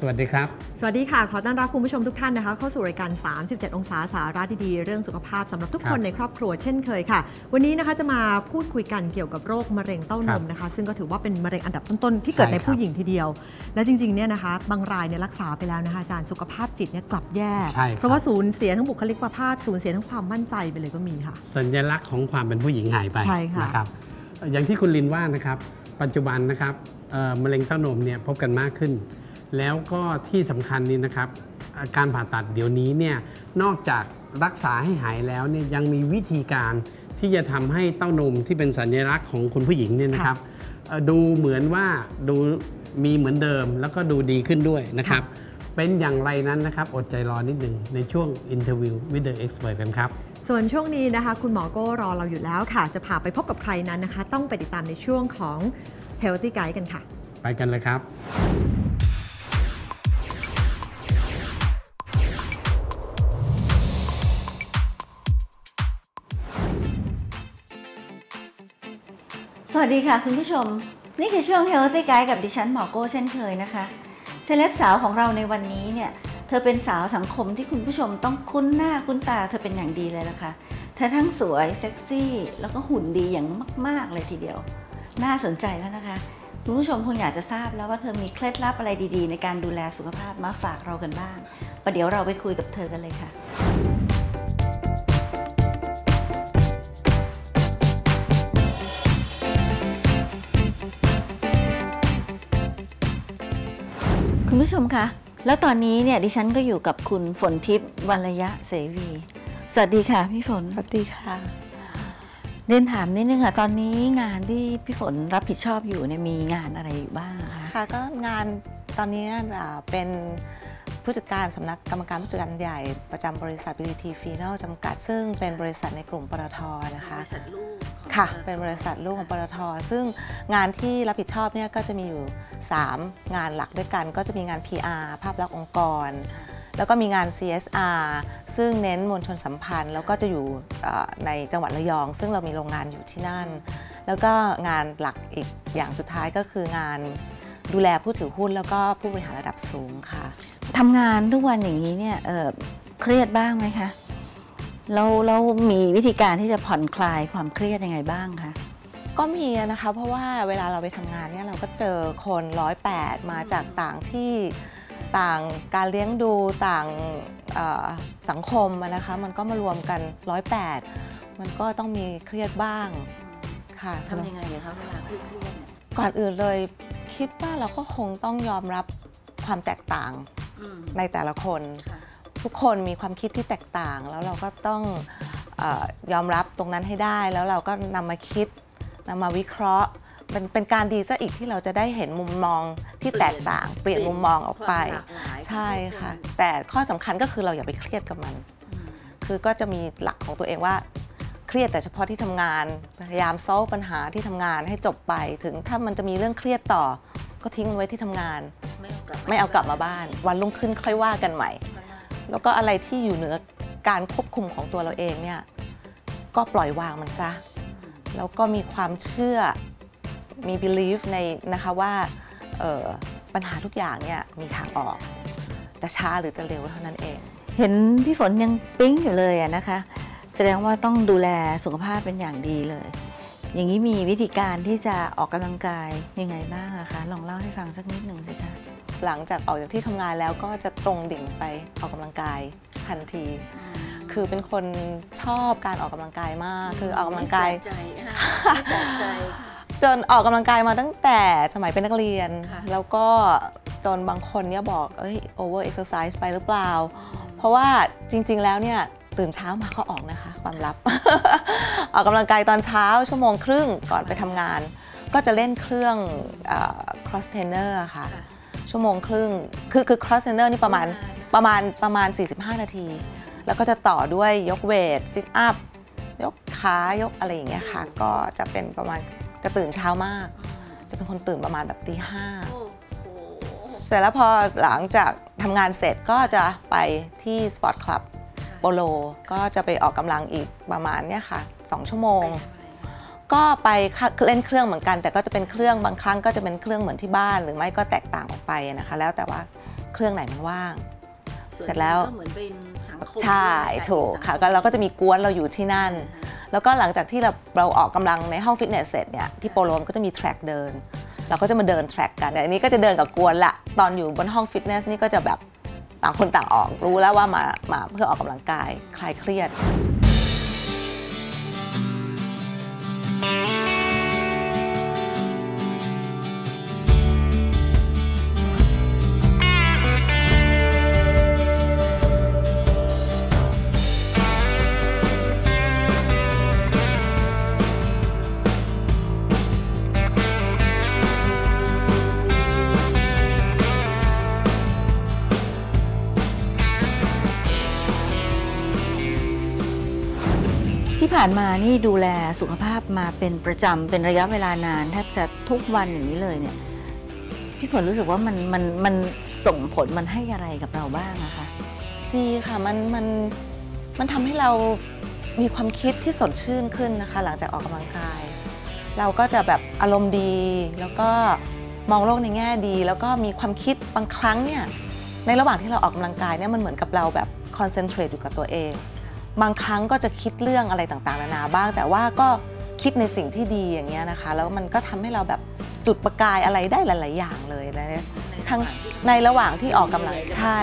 สวัสดีครับ สวัสดีค่ะ ขอต้อนรับคุณผู้ชมทุกท่านนะคะ เข้าสู่รายการ 37 องศาสาระดีๆ เรื่องสุขภาพสำหรับทุกครัคบนในครอบครัวเช่นเคยค่ะ วันนี้นะคะจะมาพูดคุยกันเกี่ยวกับโรคมะเร็งเต้านมนะคะ ซึ่งก็ถือว่าเป็นมะเร็งอันดับต้นๆที่เกิดใช่ในครับผู้หญิงทีเดียว และจริงๆเนี่ยนะคะบางรายเนี่ยรักษาไปแล้วนะคะอาจารย์สุขภาพจิตเนี่ยกลับแย่ใช่ครับเพราะว่าสูญเสียทั้งบุคลิกภาพสูญเสียทั้งความมั่นใจไปเลยก็มีค่ะ สัญลักษณ์ของความเป็นผู้หญิงหายไปใช่ค่ะนะครับเอ่ออย่างที่คุณลินว่านะครับปัจจุบันนะครับเอ่อมะเร็งเต้านมเนี่ยพบกันมากขึ้น แล้วก็ที่สำคัญนี่นะครับอ่าการผ่าตัดเดี๋ยวนี้เนี่ยนอกจากรักษาให้หายแล้วเนี่ยยังมีวิธีการที่จะทำให้เต้านมที่เป็นสัญลักษณ์ของคุณผู้หญิงเนี่ยนะครับเอ่อดูเหมือนว่าดูมีเหมือนเดิมแล้วก็ดูดีขึ้นด้วยนะครับ เป็นอย่างไรนั้นนะครับ อดใจรอนิดหนึ่งในช่วง Interview with the Expert กันครับ ส่วนช่วงนี้นะคะ คุณหมอโก้รอเราอยู่แล้วค่ะ จะพาไปพบกับใครนั้นนะคะ ต้องไปติดตามในช่วงของ Healthy Guide กันค่ะ ไปกันเลยครับ วัสดีค่ะคุณผู้ชม นี่คือช่วง Healthy Guide กับดิฉันหมอโก้เช่นเคยนะคะเซเลบสาวของเราในวันนี้เนี่ยเธอเป็นสาวสังคมที่คุณผู้ชมต้องคุ้นหน้าคุ้นตาเธอเป็นอย่างดีเลยละค่ะเธอทั้งสวยเซ็กซี่แล้วก็หุ่นดีอย่างมาก ๆ เลยทีเดียว น่าสนใจแล้วนะคะ คุณผู้ชมคงอยากจะทราบแล้วว่าเธอมีเคล็ดลับอะไรดีๆ ในการดูแลสุขภาพมาฝากเรากันบ้างประเดี๋ยวเราไปคุยกับเธอกันเลยค่ะ คุณผู้ชมคะแล้วตอนนี้เนี่ยดิฉันก็อยู่กับคุณฝนทิพย์วรรยะเสวี สวัสดีค่ะพี่ฝน สวัสดีค่ะ เรียนถามนิดนึงค่ะ ตอนนี้งานที่พี่ฝนรับผิดชอบอยู่เนี่ยมีงานอะไรอยู่บ้างคะ ค่ะก็งานตอนนี้อ่าเป็น ผู้จัดการสำนักกรรมการผู้จัดการใหญ่ประจำบริษัท BT Final จำกัด ซึ่งเป็นบริษัทในกลุ่มปตทนะคะค่ะ เป็นบริษัทลูกของปตทซึ่งงานที่รับผิดชอบเนี่ยก็จะมีอยู่ 3 งานหลักด้วยกัน ก็จะมีงาน PR ภาพลักษณ์องค์กร แล้วก็มีงาน CSR ซึ่งเน้นมวลชนสัมพันธ์ แล้วก็จะอยู่เอ่อในจังหวัดระยอง ซึ่งเรามีโรงงานอยู่ที่นั่น แล้วก็งานหลักอีกอย่างสุดท้ายก็คืองาน ดูแลผู้ถือหุ้นแล้วก็ผู้บริหารระดับสูงค่ะทำงานทุกวันอย่างนี้เนี่ยเอ่อเครียดบ้างไหมคะเราเรามีวิธีการที่จะผ่อนคลายความเครียดยังไงบ้างคะก็มีนะคะ เพราะว่าเวลาเราไปทำงานเนี่ยเราก็เจอคนร้อยแปดมาจากต่างที่ต่างการเลี้ยงดูต่างเอ่อสังคมอะนะคะ มันก็มารวมกันร้อยแปดมันก็ต้องมีเครียดบ้างค่ะทำยังไงอะคะเวลาเครียดเนี่ยก่อนอื่นเลย คิดว่าเราก็คงต้องยอมรับความแตกต่างอืมในแต่ละคนค่ะทุกคนมีความคิดที่แตกต่าง แล้วเราก็ต้องเออยอมรับตรงนั้นให้ได้ แล้วเราก็นำมาคิดนำมาวิเคราะห์เป็นเป็นการดีซะอีกที่เราจะได้เห็นมุมมองที่แตกต่าง เปลี่ยนมุมมองออกไป ใช่ค่ะ แต่ข้อสำคัญก็คือเราอย่าไปเครียดกับมัน คือก็จะมีหลักของตัวเองว่า เครียดแต่เฉพาะที่ทำงาน พยายามซอลปัญหาที่ทำงานให้จบไป ถึงถ้ามันจะมีเรื่องเครียดต่อ ก็ทิ้งมันไว้ที่ทำงาน ไม่เอากลับมาบ้าน วันรุ่งขึ้นค่อยว่ากันใหม่ แล้วก็อะไรที่อยู่เหนือการควบคุมของตัวเราเองเนี่ยก็ปล่อยวางมันซะ แล้วก็มีความเชื่อมี belief ในนะคะว่าเอ่อปัญหาทุกอย่างเนี่ยมีทางออก จะช้าหรือจะเร็วเท่านั้นเอง เห็นพี่ฝนยังปิ๊งอยู่เลยอะนะคะ แสดงว่าต้องดูแลสุขภาพเป็นอย่างดีเลย อย่างนี้มีวิธีการที่จะออกกำลังกายยังไงบ้างอะคะลองเล่าให้ฟังสักนิดหนึ่งสิคะหลังจากออกจากที่ทำงานแล้วก็จะตรงดิ่งไปออกกำลังกายทันที คือเป็นคนชอบการออกกำลังกายมาก คือออกกำลังกายจนออกกำลังกายมาตั้งแต่สมัยเป็นนักเรียนค่ะแล้วก็จนบางคนเนี่ยบอกเอ้ย over exercise ไปหรือเปล่า เพราะว่าจริง ๆ แล้วเนี่ย ตื่นเช้ามาก็ออกนะคะ ความลับ ออกกำลังกายตอนเช้าชั่วโมงครึ่งก่อนไปทำงาน ก็จะเล่นเครื่องเอ่อ cross trainer อะค่ะ ชั่วโมงครึ่งคือคือ cross trainer นี่ประมาณประมาณประมาณ 45 นาที แล้วก็จะต่อด้วยยกเวท sit up ยกขายกอะไรอย่างเงี้ยค่ะ ก็จะเป็นประมาณจะตื่นเช้ามาก จะเป็นคนตื่นประมาณแบบตีห้าเสร็จแล้วพอหลังจากทำงานเสร็จก็จะไปที่สปอร์ตคลับ โปโลก็จะไปออกกำลังอีกประมาณเนี่ยค่ะ 2 ชั่วโมง ก็ไปเล่นเครื่องเหมือนกัน แต่ก็จะเป็นเครื่องบางครั้งก็จะเป็นเครื่องเหมือนที่บ้าน หรือไม่ก็แตกต่างออกไปนะคะ แล้วแต่ว่าเคเครื่องไหนมันว่างส่นเสร็จแล้วก็เหมือนเป็นสังคมใช่ถูกค่ะก็เราก็จะมีกวนเราอยู่ที่นั่น แล้วก็หลังจากที่เราเราออกกำลังในห้องฟิตเนสเสร็จเนี่ยที่โปโลมนก็จะมีแทร็กเดินเราก็จะมาเดินแทร็กกันแต่อันนี้ก็จะเดินกับกวนละตอนอยู่บนห้องฟิตเนสนี่ก็จะแบบ ต่างคนต่างออกรู้แล้วว่ามามาเพื่อออกกำลังกายคลายเครียด ที่ผ่านมานี่ดูแลสุขภาพมาเป็นประจำเป็นระยะเวลานานแทบจะทุกวันอย่างนี้เลยเนี่ยพี่ฝนรู้สึกว่ามันมันมันส่งผลมันให้อะไรกับเราบ้างนะคะดีค่ะมันมันมันทำให้เรามีความคิดที่สดชื่นขึ้นนะคะ หลังจากออกกำลังกาย เราก็จะแบบอารมณ์ดี แล้วก็มองโลกในแง่ดี แล้วก็มีความคิดบางครั้งเนี่ยในระหว่างที่เราออกกำลังกายเนี่ยมันเหมือนกับเราแบบคอนเซนเทรตอยู่กับตัวเอง บางครั้งก็จะคิดเรื่องอะไรต่างๆนานาบ้าง แต่ว่าก็คิดในสิ่งที่ดีอย่างเงี้ยนะคะ แล้วมันก็ทำให้เราแบบจุดประกายอะไรได้หลาย ๆ อย่างเลยนะทั้งในระหว่างที่ออกกำลังใช่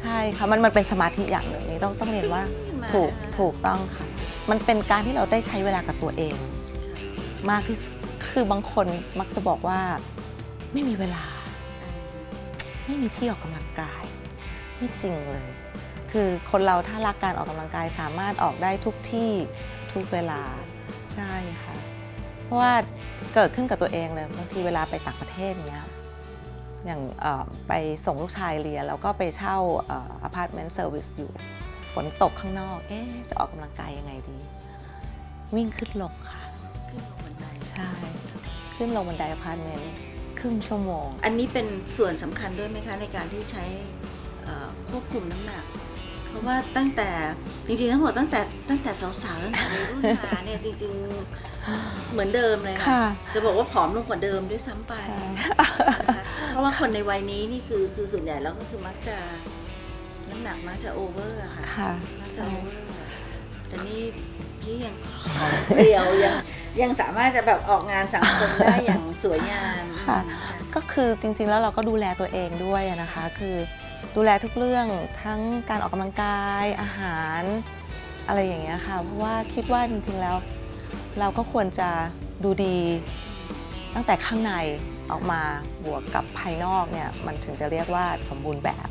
ใช่ค่ะมันมันเป็นสมาธิอย่างหนึ่งนี่ต้องต้องเรียนว่าถูกถูกต้องค่ะ มันเป็นการที่เราได้ใช้เวลากับตัวเอง มากที่คือบางคนมักจะบอกว่าไม่มีเวลา ไม่มีที่ออกกำลังกาย ไม่จริงเลย คือคนเราถ้ารักการออกกำลังกายสามารถออกได้ทุกที่ทุกเวลาใช่ค่ะ เพราะว่าเกิดขึ้นกับตัวเองเลยบางทีเวลาไปต่างประเทศเนี้ยอย่างเอ่อไปส่งลูกชายเรียนแล้วก็ไปเช่าอพาร์ตเมนต์เซอร์วิสอยู่ ฝนตกข้างนอก เอ๊ะ จะออกกำลังกายยังไงดี วิ่งขึ้นลงค่ะใช่ ขึ้นลงบันไดอพาร์ตเมนต์ครึ่งชั่วโมง อันนี้เป็นส่วนสำคัญด้วยไหมคะ ในการที่ใช้เอ่อควบคุมน้ำหนัก เพราะว่าตั้งแต่จริงๆทั้งหมดตั้งแต่ตั้งแต่สาวๆตั้งแต่วัยรุ่นมาเนี่ยจริงๆเหมือนเดิมเลยค่ะค่ะจะบอกว่าผอมลงกว่าเดิมด้วยซ้ำไปใช่นะคะเพราะว่าคนในวัยนี้นี่คือคือส่วนใหญ่แล้วก็คือมักจะน้ำหนักมักจะโอเวอร์อะค่ะค่ะมักจะใช่โอเวอร์แต่นี่พี่ยังเรียวยังยังสามารถจะแบบออกงานสังคมได้อย่างสวยงามค่ะค่ะก็คือจริงๆแล้วเราก็ดูแลตัวเองด้วยอะนะคะ คือ ดูแลทุกเรื่องทั้งการออกกำลังกายอาหารอะไรอย่างเงี้ยค่ะ เพราะว่าคิดว่าจริงๆแล้ว เราก็ควรจะดูดีตั้งแต่ข้างในออกมาบวกกับภายนอกเนี่ยมันถึงจะเรียกว่าสมบูรณ์แบบ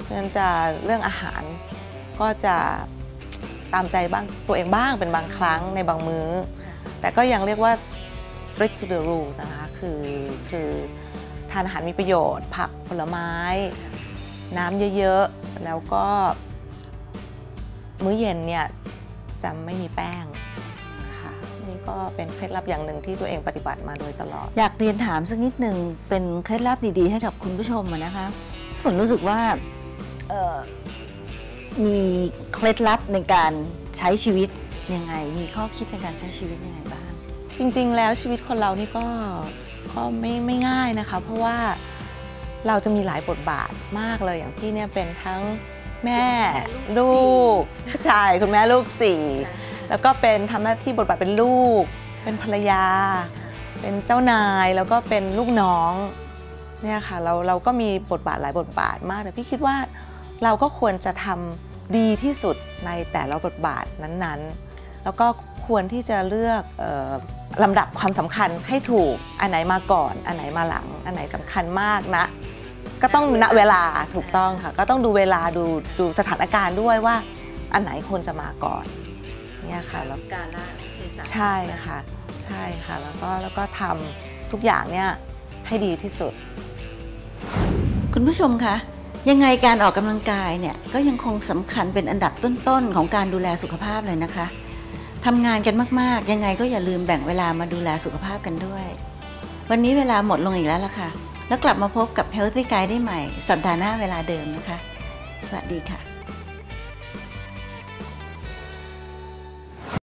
เพราะฉะนั้นจะเรื่องอาหารก็จะตามใจบ้างตัวเองบ้างเป็นบางครั้งในบางมื้อ แต่ก็ยังเรียกว่า strict to the rules นะคะ คือคือทานอาหารมีประโยชน์ ผักผลไม้ น้ำเยอะๆ แล้วก็ มื้อเย็นเนี่ยจะไม่มีแป้งค่ะนี่ก็เป็นเคล็ดลับอย่างหนึ่งที่ตัวเองปฏิบัติมาโดยตลอด อยากเรียนถามสักนิดหนึ่งเป็นเคล็ดลับดีๆ ให้กับคุณผู้ชมอะนะคะฝนรู้สึกว่าเอ่อมีเคล็ดลับในการใช้ชีวิตยังไง มีข้อคิดในการใช้ชีวิตยังไงบ้าง จริง ๆ แล้วชีวิตคนเรานี่ก็ก็ไม่ไม่ง่ายนะคะ เพราะว่า เราจะมีหลายบทบาทมากเลยอย่างพี่เนี่ยเป็นทั้งแม่ลูลูกกใช่คุณแม่ลูกสี่แล้วก็เป็นทำหน้าที่บทบาทเป็นลูก เป็นภรรยา เป็นเจ้านายแล้วก็เป็นลูกน้องเนี่ยค่ะเราเราก็มีบทบาทหลายบทบาทมากแต่พี่คิดว่าเราก็ควรจะทำดีที่สุดในแต่ละบทบาทนั้นๆ แล้วก็ควรที่จะเลือกเออลำดับความสำคัญให้ถูก อันไหนมาก่อน อันไหนมาหลัง อันไหนสำคัญมากนะ ก็ต้องณเวลาถูกต้องค่ะ ก็ต้องดูเวลาดูดูสถานการณ์ด้วยว่า อันไหนควรจะมาก่อนเนี่ยค่ะแล้วการละเทศะใช่ค่ะ ใช่ค่ะ แล้วก็แล้วก็ทำทุกอย่างเนี่ยให้ดีที่สุด คุณผู้ชมคะยังไงการออกกำลังกายเนี่ยก็ยังคงสำคัญเป็นอันดับต้นๆของการดูแลสุขภาพเลยนะคะทำงานกันมากๆ ยังไงก็อย่าลืมแบ่งเวลามาดูแลสุขภาพกันด้วย วันนี้เวลาหมดลงอีกแล้วล่ะค่ะ แล้วกลับมาพบกับ Healthy Guide ได้ใหม่ สัปดาห์หน้าเวลาเดิมนะคะ สวัสดีค่ะ